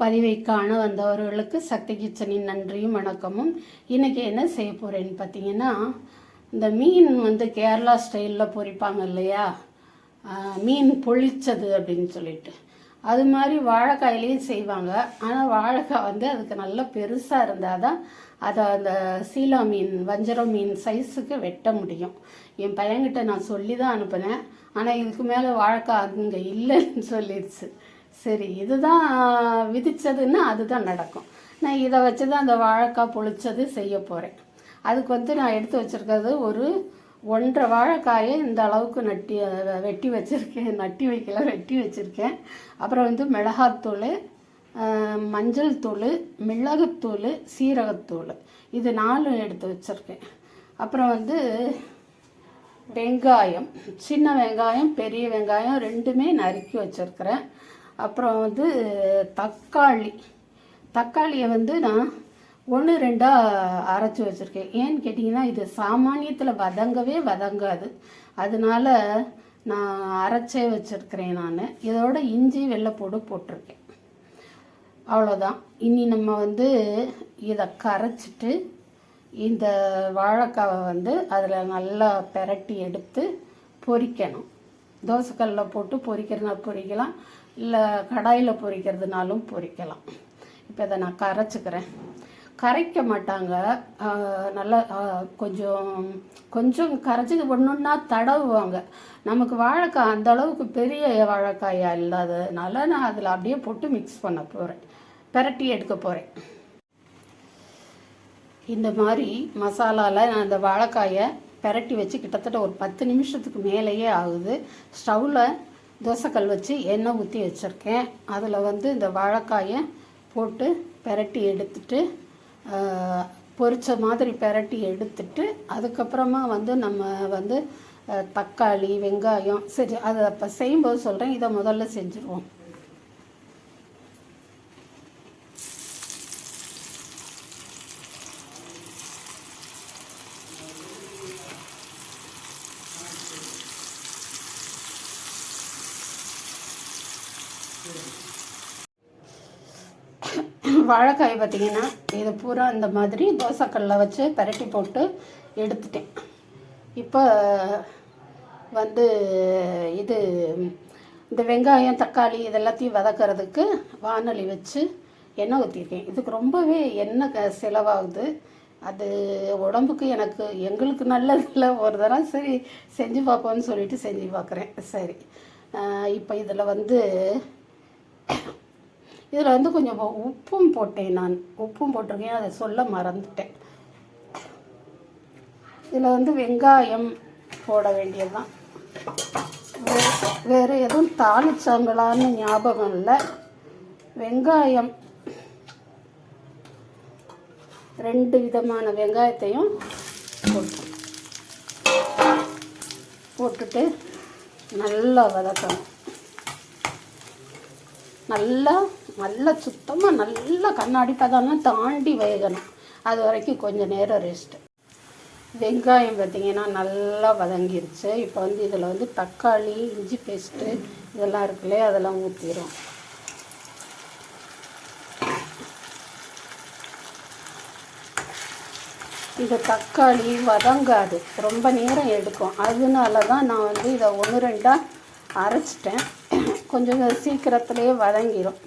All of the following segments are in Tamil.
பதிவை காண வந்தவர்களுக்கு சக்தி கிச்சனின் நன்றியும் வணக்கமும். இன்றைக்கி என்ன செய்ய போகிறேன்னு பார்த்தீங்கன்னா இந்த மீன் வந்து கேரளா ஸ்டைலில் பொரிப்பாங்க இல்லையா? மீன் பொழிச்சது அப்படின்னு சொல்லிட்டு. அது மாதிரி வாழைக்காயிலையும் செய்வாங்க. ஆனால் வாழைக்காய் வந்து அதுக்கு நல்லா பெருசாக இருந்தால் தான் அதை அந்த சீலா மீன் வஞ்சரம் மீன் சைஸுக்கு வெட்ட முடியும். என் பையன்கிட்ட நான் சொல்லி தான் அனுப்பினேன். ஆனால் இதுக்கு மேலே வாழைக்காய் அங்கே இல்லைன்னு சொல்லிடுச்சு. சரி இதுதான் விதித்ததுன்னா அதுதான் நடக்கும். நான் இதை வச்சு தான் அந்த வாழைக்காய் பொழிச்சது செய்ய போகிறேன் அதுக்கு வந்து நான் எடுத்து வச்சுருக்கிறது ஒரு ஒன்றரை வாழைக்காயை இந்த அளவுக்கு நட்டி வெட்டி வச்சுருக்கேன். நட்டி வைக்கல வெட்டி வச்சுருக்கேன். அப்புறம் வந்து மிளகாத்தூள் மஞ்சள் தூள் மிளகுத்தூள் சீரகத்தூள். இது நாலும் எடுத்து வச்சுருக்கேன். அப்புறம் வந்து வெங்காயம் சின்ன வெங்காயம் பெரிய வெங்காயம் ரெண்டுமே நறுக்கி வச்சுருக்கிறேன். அப்புறம் வந்து தக்காளி. தக்காளியை வந்து நான் ஒன்று ரெண்டாக அரைச்சி வச்சுருக்கேன். ஏன்னு கேட்டிங்கன்னா இது சாமானியத்தில் வதங்கவே வதங்காது. அதனால நான் அரைச்சே வச்சுருக்கிறேன் நான். இதோட இஞ்சி வெள்ளைப்பூடு போட்டிருக்கேன். அவ்வளோதான் இனி நம்ம வந்து இதை கரைச்சிட்டு இந்த வாழைக்காவை வந்து அதில் நல்லா பெரட்டி எடுத்து பொரிக்கணும். தோசைக்கல்லில் போட்டு பொரிக்கிறதுனா பொரிக்கலாம். இல்லை கடாயில் பொரிக்கிறதுனாலும் பொரிக்கலாம். இப்போ இதை நான் கரைச்சிக்கிறேன். கரைக்க மாட்டாங்க. நல்லா கொஞ்சம் கொஞ்சம் கரைச்சி ஒன்றுன்னா தடவுவாங்க. நமக்கு வாழைக்காய் அந்த அளவுக்கு பெரிய வாழைக்காயா இல்லாததுனால நான் அதில் அப்படியே போட்டு மிக்ஸ் பண்ண போகிறேன் பெரட்டி எடுக்க போகிறேன் இந்த மாதிரி மசாலாவில் நான் இந்த வாழைக்காயை பெரட்டி வச்சு கிட்டத்தட்ட ஒரு பத்து நிமிஷத்துக்கு மேலேயே ஆகுது. ஸ்டவ்வில் தோசைக்கல் வச்சு எண்ணெய் ஊற்றி வச்சுருக்கேன். அதில் வந்து இந்த வாழைக்காயை போட்டு பெரட்டி எடுத்துட்டு பொரித்த மாதிரி பெரட்டி எடுத்துட்டு அதுக்கப்புறமா வந்து நம்ம வந்து தக்காளி வெங்காயம் சரி அதை அப்போ செய்யும்போது சொல்கிறேன் இதை முதல்ல செஞ்சுருவோம். வாழைக்காய் பார்த்தீங்கன்னா இது பூரா இந்த மாதிரி தோசைக்கல்லில் வச்சு பரட்டி போட்டு எடுத்துட்டேன். இப்போ வந்து இது இந்த வெங்காயம் தக்காளி இதெல்லாத்தையும் வதக்கிறதுக்கு வானொலி வச்சு எண்ணெய் ஊற்றிருக்கேன் இதுக்கு ரொம்பவே எண்ணெய் க செலவாகுது. அது உடம்புக்கு எனக்கு எங்களுக்கு நல்லதில்ல. ஒரு தடவை சரி செஞ்சு பார்ப்போம்னு சொல்லிட்டு செஞ்சு பார்க்குறேன். சரி. இப்போ இதில் வந்து இதில் வந்து கொஞ்சம் உப்பும் போட்டேன் நான். உப்பும் போட்டிருக்கேன். அதை சொல்ல மறந்துட்டேன். இதில் வந்து வெங்காயம் போட வேண்டியதுதான். வேறு எதுவும் தாளிச்சாங்களான்னு ஞாபகம் இல்லை. வெங்காயம் ரெண்டு விதமான வெங்காயத்தையும் போட்டோம் போட்டுட்டு நல்லா வதக்கணும். நல்லா நல்லா சுத்தமாக நல்லா கண்ணாடி பதம்லாம் தாண்டி வேகணும். அது வரைக்கும் கொஞ்சம் நேரம் ரெஸ்ட்டு வெங்காயம் பார்த்தீங்கன்னா நல்லா வதங்கிருச்சு. இப்போ வந்து இதில் வந்து தக்காளி இஞ்சி பேஸ்ட்டு இதெல்லாம் இருக்குல்லையே அதெல்லாம் ஊற்றிடும் இது தக்காளி வதங்காது. ரொம்ப நேரம் எடுக்கும். அதனால தான் நான் வந்து இதை ஒன்று ரெண்டாக அரைச்சிட்டேன். கொஞ்சம் சீக்கிரத்துலேயே வதங்கிடும்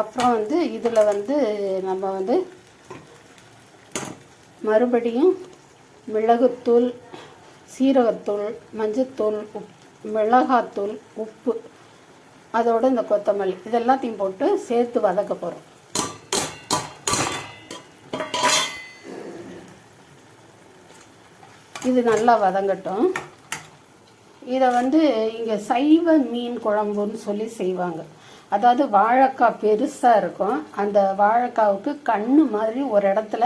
அப்புறம் வந்து இதில் வந்து நம்ம வந்து மறுபடியும் மிளகுத்தூள் சீரகத்தூள் மஞ்சத்தூள் உப் மிளகாத்தூள் உப்பு அதோட இந்த கொத்தமல்லி இதெல்லாத்தையும் போட்டு சேர்த்து வதக்க போகிறோம் இது நல்லா வதங்கட்டும். இதை வந்து இங்கே சைவ மீன் குழம்புன்னு சொல்லி செய்வாங்க. அதாவது வாழைக்காய் பெருசாக இருக்கும். அந்த வாழைக்காவுக்கு கண்ணு மாதிரி ஒரு இடத்துல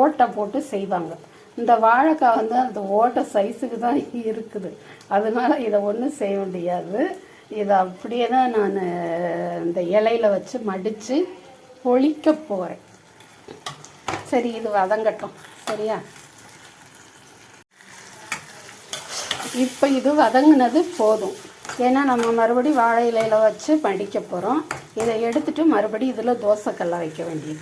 ஓட்டை போட்டு செய்வாங்க. இந்த வாழைக்காய் வந்து அந்த ஓட்டை சைஸுக்கு தான் இருக்குது. அதனால இதை ஒன்றும் செய்ய முடியாது. இதை அப்படியே தான் நான் இந்த இலையில வச்சு மடித்து பொழிக்க போகிறேன் சரி இது வதங்கட்டும். சரியா? இப்போ இது வதங்கினது போதும். ஏன்னா நம்ம மறுபடி வாழை இலையில் வச்சு மடிக்க போகிறோம் இதை எடுத்துட்டு மறுபடியும் இதில் தோசைக்கல்ல வைக்க வேண்டியது.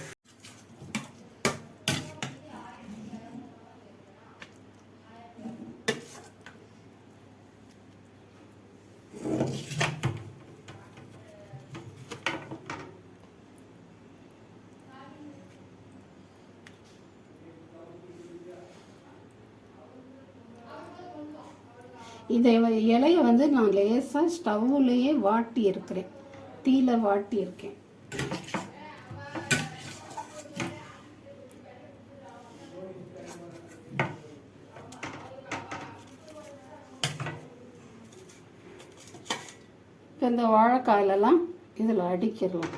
இதை இலையை வந்து நான் லேசாக ஸ்டவ்வுலேயே வாட்டி இருக்கிறேன். தீயில் வாட்டி இருக்கேன். இப்போ இந்த வாழைக்காயிலெல்லாம் இதில் அடிக்கிடலாம்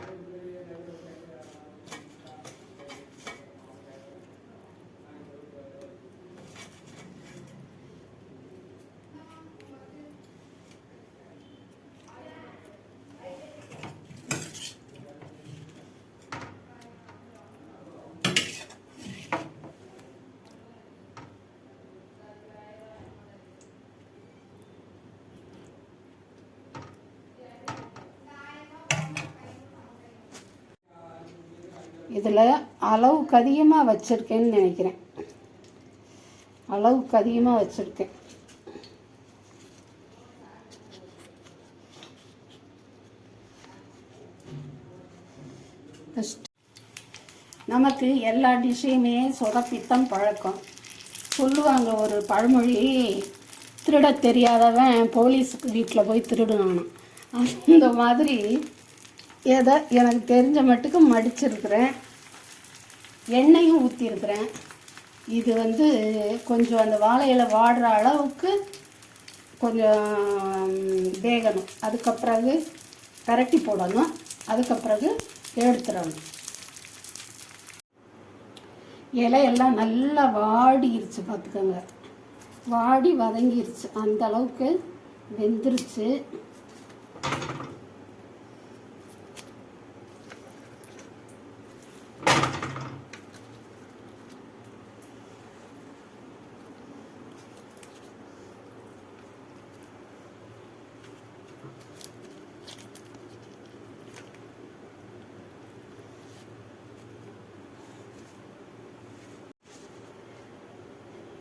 இதில் அளவுக்கு அதிகமாக வச்சுருக்கேன்னு நினைக்கிறேன். அளவுக்கு அதிகமாக வச்சுருக்கேன். நமக்கு எல்லா டிஷ்ஷையுமே சொதப்பித்தம் பழக்கம். சொல்லுவாங்க ஒரு பழமொழி திருட தெரியாதவன் போலீஸுக்கு வீட்டில் போய் திருடுனானாம். அந்த மாதிரி ஏதோ எனக்கு தெரிஞ்ச மட்டுக்கு மடிச்சிருக்கிறேன். எண்ணெயும் ஊற்றிருக்கிறேன் இது வந்து கொஞ்சம் அந்த வாழை இலை வாடுற அளவுக்கு கொஞ்சம் வேகணும். அதுக்கப்பிறகு கரட்டி போடணும். அதுக்கப்பிறகு எடுத்துடணும். இலையெல்லாம் நல்லா வாடிருச்சு பார்த்துக்கோங்க. வாடி வதங்கிருச்சு. அந்த அளவுக்கு வெந்துருச்சு.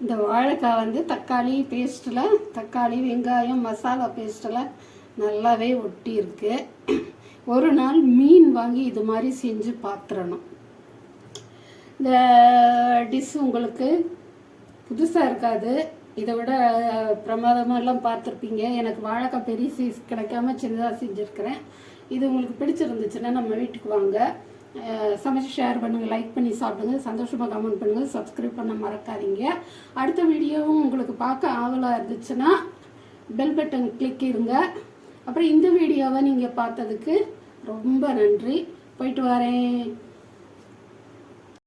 இந்த வாழைக்காய் வந்து தக்காளி பேஸ்ட்டில் தக்காளி வெங்காயம் மசாலா பேஸ்ட்டில் நல்லாவே ஒட்டி இருக்கு ஒரு நாள் மீன் வாங்கி இது மாதிரி செஞ்சு பார்த்துடணும் இந்த டிஷ் உங்களுக்கு புதுசாக இருக்காது. இதை விட பிரமாதமாகலாம் பார்த்துருப்பீங்க. எனக்கு வாழைக்காய் பெரிய சைஸ் கிடைக்காம சின்னதாக செஞ்சுருக்கிறேன். இது உங்களுக்கு பிடிச்சிருந்துச்சுன்னா நம்ம வீட்டுக்கு வாங்க. சமைச்சு ஷேர் பண்ணுங்கள் லைக் பண்ணி சாப்பிடுங்க சந்தோஷமாக கமெண்ட் பண்ணுங்கள் சப்ஸ்கிரைப் பண்ண மறக்காதீங்க. அடுத்த வீடியோவும் உங்களுக்கு பார்க்க ஆவலாக இருந்துச்சுன்னா பெல் பட்டன் கிளிக் இருங்க. அப்புறம் இந்த வீடியோவை நீங்கள் பார்த்ததுக்கு ரொம்ப நன்றி. போயிட்டு வரேன்.